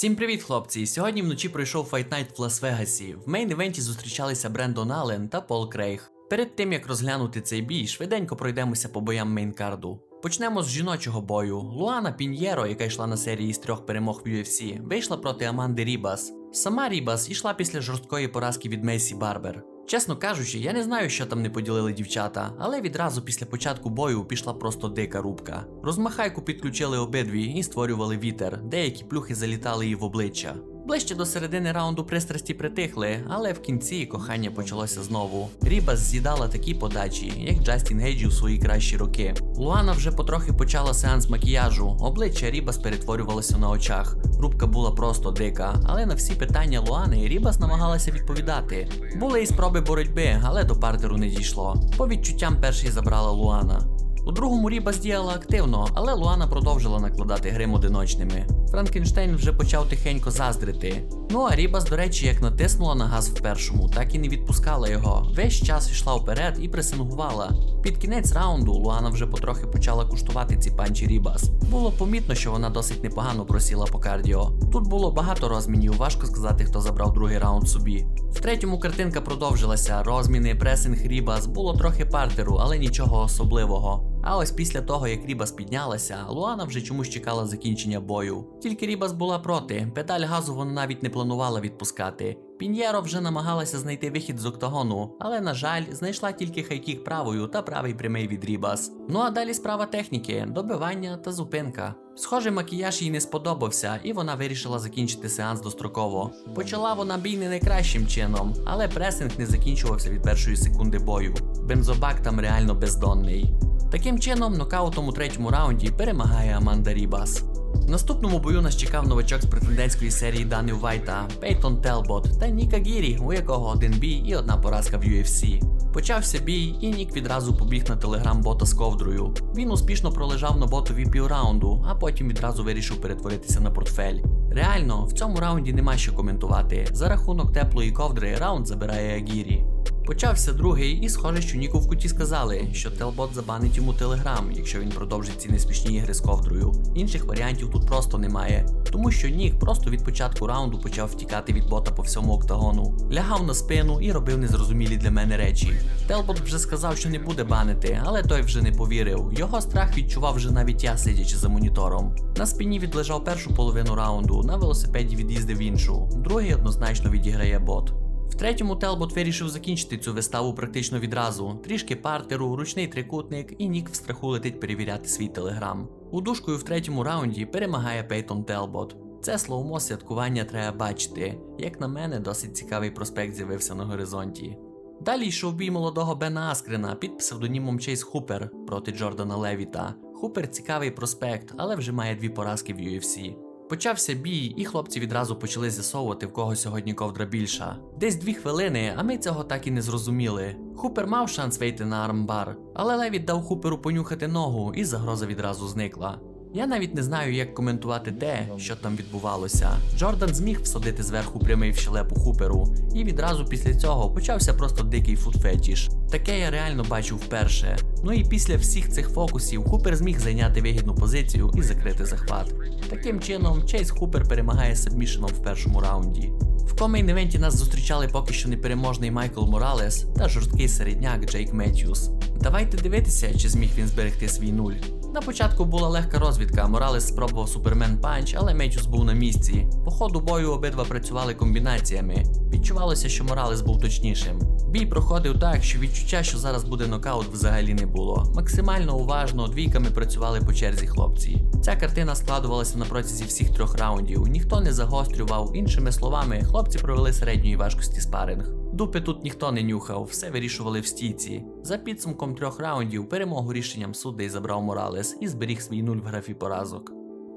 Всім привіт, хлопці! Сьогодні вночі пройшов Fight Night в Лас-Вегасі. В мейн-івенті зустрічалися Брендон Аллен та Пол Крейг. Перед тим як розглянути цей бій, швиденько пройдемося по боям мейнкарду. Почнемо з жіночого бою. Луана Піньєро, яка йшла на серії з трьох перемог в UFC, вийшла проти Аманди Рібас. Сама Рібас йшла після жорсткої поразки від Мейсі Барбер. Чесно кажучи, я не знаю, що там не поділили дівчата, але відразу після початку бою пішла просто дика рубка. Розмахайку підключили обидві і створювали вітер, деякі плюхи залітали їй в обличчя. Ближче до середини раунду пристрасті притихли, але в кінці кохання почалося знову. Рібас з'їдала такі подачі, як Джастін Гейджі у свої кращі роки. Луана вже потрохи почала сеанс макіяжу, обличчя Рібас перетворювалося на очах. Рубка була просто дика, але на всі питання Луани Рібас намагалася відповідати. Були і спроби боротьби, але до партеру не дійшло. По відчуттям перший забрала Луана. У другому Рібас діяла активно, але Луана продовжила накладати грим одиночними. Франкенштейн вже почав тихенько заздрити. Ну а Рібас, до речі, як натиснула на газ в першому, так і не відпускала його. Весь час йшла вперед і пресингувала. Під кінець раунду Луана вже потрохи почала куштувати ці панчі Рібас. Було помітно, що вона досить непогано просіла по кардіо. Тут було багато розмінів, важко сказати, хто забрав другий раунд собі. В третьому картинка продовжилася. Розміни, пресинг Рібас, було трохи партеру, але нічого особливого. А ось після того, як Рібас піднялася, Луана вже чомусь чекала закінчення бою. Тільки Рібас була проти, педаль газу вона навіть не планувала відпускати. Пін'єро вже намагалася знайти вихід з октагону, але, на жаль, знайшла тільки хайкік правою та правий прямий від Рібас. Ну а далі справа техніки, добивання та зупинка. Схоже, макіяж їй не сподобався, і вона вирішила закінчити сеанс достроково. Почала вона бій не найкращим чином, але пресинг не закінчувався від першої секунди бою. Бензобак там реально бездонний. Таким чином, нокаутом у третьому раунді перемагає Аманда Рібас. В наступному бою нас чекав новачок з претендентської серії Дани Вайта, Пейтон Телбот та Ніка Гірі, у якого один бій і одна поразка в UFC. Почався бій, і Нік відразу побіг на телеграм-бота з ковдрою. Він успішно пролежав на ботові півраунду, а потім відразу вирішив перетворитися на портфель. Реально, в цьому раунді нема що коментувати. За рахунок теплої ковдри раунд забирає Агірі. Почався другий, і схоже, що Ніку в куті сказали, що Телбот забанить йому телеграм, якщо він продовжить ці несмішні ігри з ковдрою. Інших варіантів тут просто немає, тому що Нік просто від початку раунду почав втікати від бота по всьому октагону, лягав на спину і робив незрозумілі для мене речі. Телбот вже сказав, що не буде банити, але той вже не повірив. Його страх відчував вже навіть я, сидячи за монітором. На спині відлежав першу половину раунду, на велосипеді від'їздив іншу. Другий однозначно відіграє бот. Третьому Телбот вирішив закінчити цю виставу практично відразу. Трішки партеру, ручний трикутник, і Нік в страху летить перевіряти свій телеграм. Удушкою в третьому раунді перемагає Пейтон Телбот. Це слоумо святкування треба бачити. Як на мене, досить цікавий проспект з'явився на горизонті. Далі йшов бій молодого Бена Аскрена під псевдонімом Чейз Хупер проти Джордана Левіта. Хупер цікавий проспект, але вже має дві поразки в UFC. Почався бій, і хлопці відразу почали з'ясовувати, в кого сьогодні ковдра більша. Десь дві хвилини, а ми цього так і не зрозуміли. Хупер мав шанс вийти на армбар, але Левіт дав Хуперу понюхати ногу, і загроза відразу зникла. Я навіть не знаю, як коментувати те, що там відбувалося. Джордан зміг всадити зверху прямий в щелепу Хуперу, і відразу після цього почався просто дикий футфетіш. Таке я реально бачив вперше. Ну і після всіх цих фокусів Хупер зміг зайняти вигідну позицію і закрити захват. Таким чином, Чейз Хупер перемагає сабмішеном в першому раунді. В комейн івенті нас зустрічали поки що непереможний Майкл Моралес та жорсткий середняк Джейк Меттьюс. Давайте дивитися, чи зміг він зберегти свій нуль. На початку була легка розвідка, Моралес спробував супермен панч, але Меттьюс був на місці. По ходу бою обидва працювали комбінаціями. Відчувалося, що Моралес був точнішим. Бій проходив так, що відчуття, що зараз буде нокаут, взагалі не було. Максимально уважно двійками працювали по черзі хлопці. Ця картина складувалася на протязі всіх трьох раундів. Ніхто не загострював. Іншими словами, хлопці провели середньої важкості спаринг. Дупи тут ніхто не нюхав, все вирішували в стійці. За підсумком трьох раундів перемогу рішенням суддей забрав Моралес і зберіг свій нуль в графі поразок.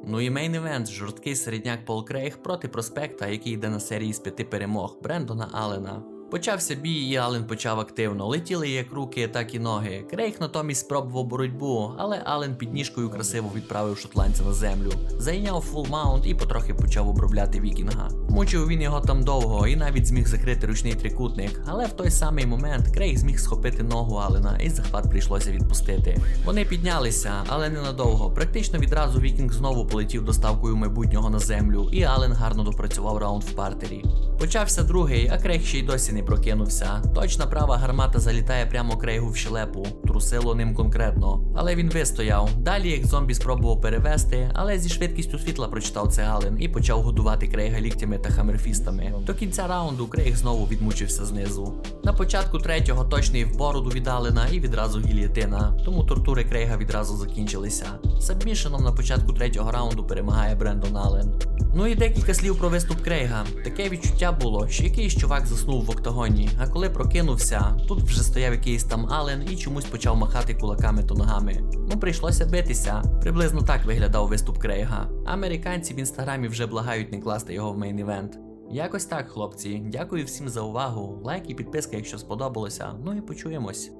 Ну і мейн івент жорсткий середняк Пол Крейг проти проспекта, який йде на серії з п'яти перемог Брендона Аллена. Почався бій, і Ален почав активно. Летіли як руки, так і ноги. Крейг натомість спробував боротьбу, але Ален під ніжкою красиво відправив шотландця на землю. Зайняв фул маунт і потрохи почав обробляти вікінга. Мучив він його там довго і навіть зміг закрити ручний трикутник. Але в той самий момент Крейг зміг схопити ногу Алена, і захват прийшлося відпустити. Вони піднялися, але ненадовго. Практично відразу Вікінг знову полетів доставкою майбутнього на землю, і Ален гарно допрацював раунд в партері. Почався другий, а Крейг ще й досі не прокинувся. Точна права гармата залітає прямо Крейгу в щелепу, трусило ним конкретно. Але він вистояв. Далі як зомбі спробував перевести, але зі швидкістю світла прочитав це Ален і почав годувати Крейга ліктями та хамерфістами. До кінця раунду Крейг знову відмучився знизу. На початку третього точний в бороду від Алена і відразу гільєтина, тому тортури Крейга відразу закінчилися. Сабмішеном на початку третього раунду перемагає Брендон Ален. Ну і декілька слів про виступ Крейга. Таке відчуття було, що якийсь чувак заснув в октагоні, а коли прокинувся, тут вже стояв якийсь там Ален і чомусь почав махати кулаками та ногами. Ну прийшлося битися. Приблизно так виглядав виступ Крейга. Американці в інстаграмі вже благають не класти його в мейн-івент. Якось так, хлопці. Дякую всім за увагу. Лайк і підписка, якщо сподобалося. Ну і почуємось.